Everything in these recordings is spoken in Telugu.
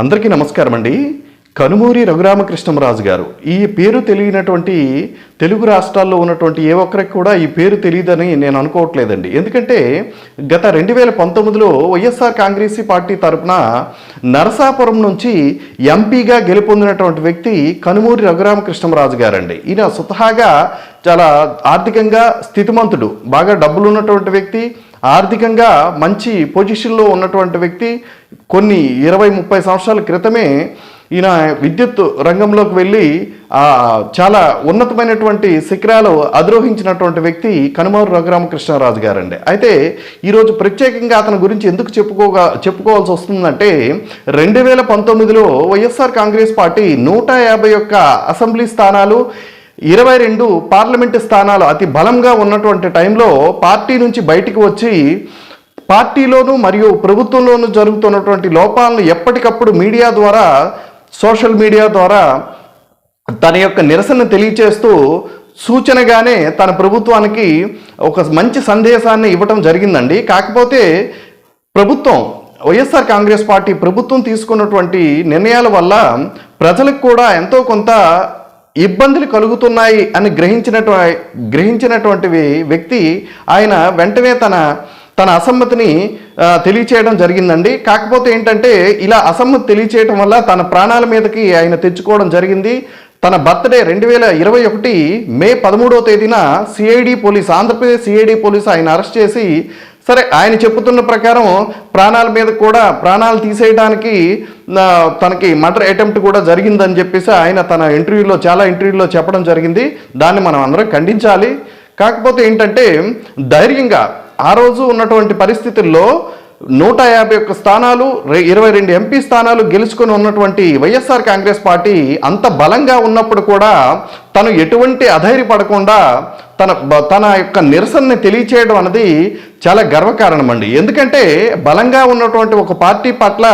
అందరికీ నమస్కారం అండి. కనుమూరి రఘురామకృష్ణరాజు గారు. ఈ పేరు తెలియనటువంటి తెలుగు రాష్ట్రాల్లో ఉన్నటువంటి ఏ ఒక్కరికి కూడా ఈ పేరు తెలియదని నేను అనుకోవట్లేదండి. ఎందుకంటే గత రెండు వేల పంతొమ్మిదిలో వైఎస్ఆర్ కాంగ్రెస్ పార్టీ తరపున నరసాపురం నుంచి ఎంపీగా గెలుపొందినటువంటి వ్యక్తి కనుమూరి రఘురామకృష్ణరాజు గారండి. ఈయన స్వతహాగా చాలా ఆర్థికంగా స్థితిమంతుడు బాగా డబ్బులు ఉన్నటువంటి వ్యక్తి ఆర్థికంగా మంచి పొజిషన్లో ఉన్నటువంటి వ్యక్తి కొన్ని ఇరవై ముప్పై సంవత్సరాల క్రితమే ఈయన విద్యుత్ రంగంలోకి వెళ్ళి చాలా ఉన్నతమైనటువంటి శిఖరాలు అధిరోహించినటువంటి వ్యక్తి కనుమూరు రఘురామకృష్ణరాజు గారండి. అయితే ఈరోజు ప్రత్యేకంగా అతని గురించి ఎందుకు చెప్పుకోగా చెప్పుకోవాల్సి వస్తుందంటే రెండు వేల పంతొమ్మిదిలో వైఎస్ఆర్ కాంగ్రెస్ పార్టీ నూట యాభై ఒక్క అసెంబ్లీ స్థానాలు ఇరవై రెండు పార్లమెంటు స్థానాలు అతి బలంగా ఉన్నటువంటి టైంలో పార్టీ నుంచి బయటికి వచ్చి పార్టీలోనూ మరియు ప్రభుత్వంలోనూ జరుగుతున్నటువంటి లోపాలను ఎప్పటికప్పుడు మీడియా ద్వారా సోషల్ మీడియా ద్వారా తన యొక్క నిరసన తెలియచేస్తూ సూచనగానే తన ప్రభుత్వానికి ఒక మంచి సందేశాన్ని ఇవ్వటం జరిగిందండి. కాకపోతే ప్రభుత్వం వైఎస్ఆర్ కాంగ్రెస్ పార్టీ ప్రభుత్వం తీసుకున్నటువంటి నిర్ణయాల వల్ల ప్రజలకు కూడా ఎంతో కొంత ఇబ్బందులు కలుగుతున్నాయి అని గ్రహించినటు గ్రహించినటువంటి వ్యక్తి ఆయన వెంటనే తన తన అసమ్మతిని తెలియచేయడం జరిగిందండి. కాకపోతే ఏంటంటే ఇలా అసమ్మతి తెలియచేయడం వల్ల తన ప్రాణాల మీదకి ఆయన తెచ్చుకోవడం జరిగింది. తన బర్త్డే రెండు వేల ఇరవై ఒకటి మే పదమూడవ తేదీన CID police Andhra Pradesh CID police ఆయన అరెస్ట్ చేసి సరే ఆయన చెప్పుతున్న ప్రకారం ప్రాణాల మీద కూడా ప్రాణాలు తీసేయడానికి తనకి మర్డర్ అటెంప్ట్ కూడా జరిగిందని చెప్పేసి ఆయన తన ఇంటర్వ్యూలో చాలా ఇంటర్వ్యూలో చెప్పడం జరిగింది. దాన్ని మనం అందరం ఖండించాలి. కాకపోతే ఏంటంటే ధైర్యంగా ఆ రోజు ఉన్నటువంటి పరిస్థితుల్లో నూట యాభై ఒక్క స్థానాలు ఇరవై రెండు ఎంపీ స్థానాలు గెలుచుకొని ఉన్నటువంటి వైఎస్ఆర్ కాంగ్రెస్ పార్టీ అంత బలంగా ఉన్నప్పుడు కూడా తను ఎటువంటి అధైర్యపడకుండా తన తన యొక్క నిరసనని తెలియచేయడం అనేది చాలా గర్వకారణం అండి ఎందుకంటే బలంగా ఉన్నటువంటి ఒక పార్టీ పట్ల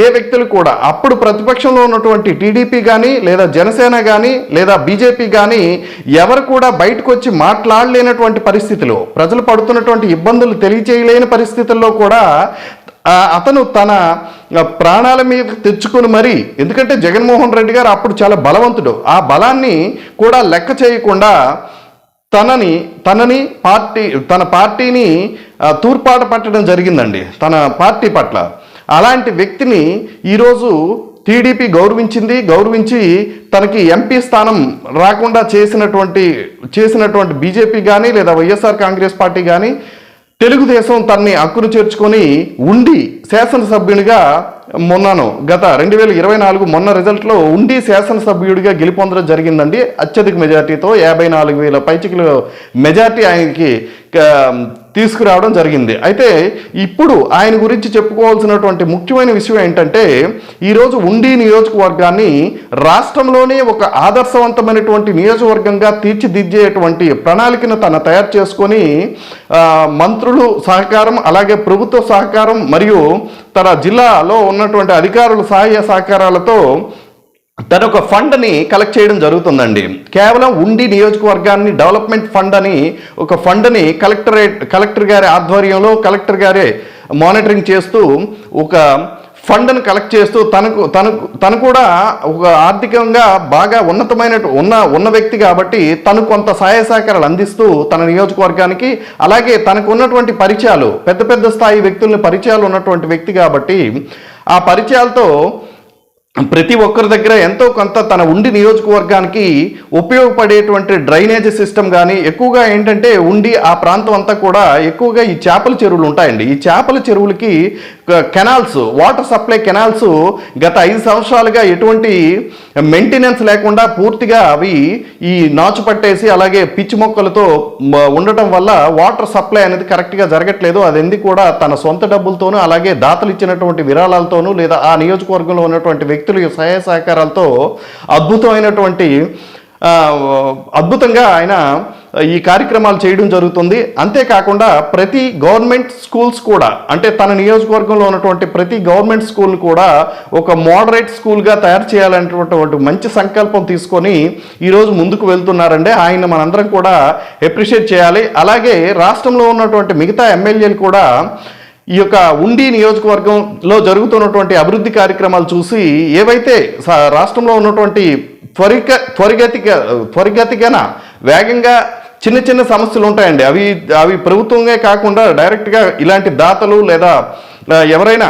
ఏ వ్యక్తులు కూడా అప్పుడు ప్రతిపక్షంలో ఉన్నటువంటి టీడీపీ కానీ లేదా జనసేన కానీ లేదా బీజేపీ కానీ ఎవరు కూడా బయటకు వచ్చి మాట్లాడలేనటువంటి పరిస్థితిలో ప్రజలు పడుతున్నటువంటి ఇబ్బందులు తెలియచేయలేని పరిస్థితుల్లో కూడా అతను తన ప్రాణాల మీద తెచ్చుకొని మరి ఎందుకంటే జగన్మోహన్ రెడ్డి గారు అప్పుడు చాలా బలవంతుడు. ఆ బలాన్ని కూడా లెక్క చేయకుండా తనని తనని పార్టీ తన పార్టీని తూర్పాట పట్టడం జరిగిందండి తన పార్టీ పట్ల. అలాంటి వ్యక్తిని ఈరోజు టీడీపీ గౌరవించింది గౌరవించి తనకి ఎంపీ స్థానం రాకుండా చేసినటువంటి చేసినటువంటి బీజేపీ కానీ లేదా వైఎస్ఆర్ కాంగ్రెస్ పార్టీ కానీ తెలుగుదేశం తన్ని అక్కును చేర్చుకొని ఉండి శాసనసభ్యునిగా మొన్నను గత రెండు వేల ఇరవై నాలుగు మొన్న రిజల్ట్లో ఉండి శాసనసభ్యుడిగా గెలుపొందడం జరిగిందండి. అత్యధిక మెజార్టీతో యాభై నాలుగు వేల పైచికలు మెజార్టీ ఆయనకి తీసుకురావడం జరిగింది. అయితే ఇప్పుడు ఆయన గురించి చెప్పుకోవాల్సినటువంటి ముఖ్యమైన విషయం ఏంటంటే ఈరోజు ఉండి నియోజకవర్గాన్ని రాష్ట్రంలోనే ఒక ఆదర్శవంతమైనటువంటి నియోజకవర్గంగా తీర్చిదిద్దేటువంటి ప్రణాళికను తన తయారు చేసుకొని మంత్రులు సహకారం అలాగే ప్రభుత్వ సహకారం మరియు తన జిల్లాలో ఉన్నటువంటి అధికారుల సహాయ సహకారాలతో తన ఒక ఫండ్ని కలెక్ట్ చేయడం జరుగుతుందండి. కేవలం ఉండి నియోజకవర్గాన్ని డెవలప్మెంట్ ఫండ్ అని ఒక ఫండ్ని కలెక్టరేట్ కలెక్టర్ గారి ఆధ్వర్యంలో కలెక్టర్ గారే మానిటరింగ్ చేస్తూ ఒక ఫండ్ను కలెక్ట్ చేస్తూ తనకు తనకు తను కూడా ఒక ఆర్థికంగా బాగా ఉన్నతమైన ఉన్న ఉన్న వ్యక్తి కాబట్టి తను కొంత సహాయ సహకారాలు అందిస్తూ తన నియోజకవర్గానికి అలాగే తనకు ఉన్నటువంటి పరిచయాలు పెద్ద పెద్ద స్థాయి వ్యక్తుల్ని పరిచయాలు ఉన్నటువంటి వ్యక్తి కాబట్టి ఆ పరిచయాలతో ప్రతి ఒక్కరి దగ్గర ఎంతో కొంత తన ఉండి నియోజకవర్గానికి ఉపయోగపడేటువంటి డ్రైనేజ్ సిస్టమ్ కానీ ఎక్కువగా ఏంటంటే ఉండి ఆ ప్రాంతం అంతా కూడా ఎక్కువగా ఈ చేపల చెరువులు ఉంటాయండి. ఈ చేపల చెరువులకి కెనాల్స్ వాటర్ సప్లై కెనాల్స్ గత ఐదు సంవత్సరాలుగా ఎటువంటి మెయింటెనెన్స్ లేకుండా పూర్తిగా అవి ఈ నాచు పట్టేసి అలాగే పిచ్చి మొక్కలతో ఉండటం వల్ల వాటర్ సప్లై అనేది కరెక్ట్గా జరగట్లేదు. అది ఎందుకు కూడా తన సొంత డబ్బులతోనూ అలాగే దాతలు ఇచ్చినటువంటి విరాళాలతోనూ లేదా ఆ నియోజకవర్గంలో ఉన్నటువంటి వ్యక్తి వ్యక్తుల సహాయ సహకారాలతో అద్భుతమైనటువంటి అద్భుతంగా ఆయన ఈ కార్యక్రమాలు చేయడం జరుగుతుంది. అంతేకాకుండా ప్రతి గవర్నమెంట్ స్కూల్స్ కూడా అంటే తన నియోజకవర్గంలో ఉన్నటువంటి ప్రతి గవర్నమెంట్ స్కూల్ కూడా ఒక మోడరేట్ స్కూల్గా తయారు చేయాలనేటువంటి మంచి సంకల్పం తీసుకొని ఈరోజు ముందుకు వెళ్తున్నారండి. ఆయన మనందరం కూడా అప్రిషియేట్ చేయాలి. అలాగే రాష్ట్రంలో ఉన్నటువంటి మిగతా ఎమ్మెల్యేలు కూడా ఈ యొక్క ఉండి నియోజకవర్గంలో జరుగుతున్నటువంటి అభివృద్ధి కార్యక్రమాలు చూసి ఏవైతే రాష్ట్రంలో ఉన్నటువంటి త్వరిక త్వరిగతిక త్వరిగతికన వేగంగా చిన్న చిన్న సమస్యలు ఉంటాయండి. అవి అవి ప్రభుత్వంగా కాకుండా డైరెక్ట్గా ఇలాంటి దాతలు లేదా ఎవరైనా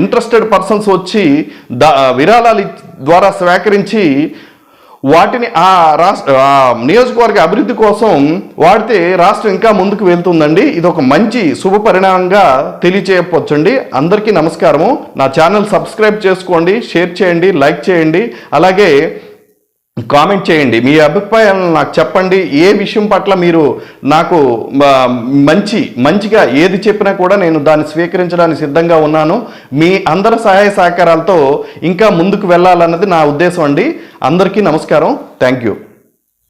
ఇంట్రెస్టెడ్ పర్సన్స్ వచ్చి దా విరాళాలు ద్వారా సేకరించి వాటిని ఆ రాష్ట్ర నియోజకవర్గ అభివృద్ధి కోసం వాడితే రాష్ట్రం ఇంకా ముందుకు వెళ్తుందండి. ఇది ఒక మంచి శుభ పరిణామంగా తెలియచేయవచ్చండి. అందరికీ నమస్కారము. నా ఛానల్ సబ్స్క్రైబ్ చేసుకోండి షేర్ చేయండి లైక్ చేయండి. అలాగే కామెంట్ చేయండి. మీ అభిప్రాయాలను నాకు చెప్పండి. ఏ విషయం పట్ల మీరు నాకు మంచి మంచిగా ఏది చెప్పినా కూడా నేను దాన్ని స్వీకరించడానికి సిద్ధంగా ఉన్నాను. మీ అందరి సహాయ సహకారాలతో ఇంకా ముందుకు వెళ్ళాలన్నది నా ఉద్దేశం అండి. అందరికీ నమస్కారం. Thank you.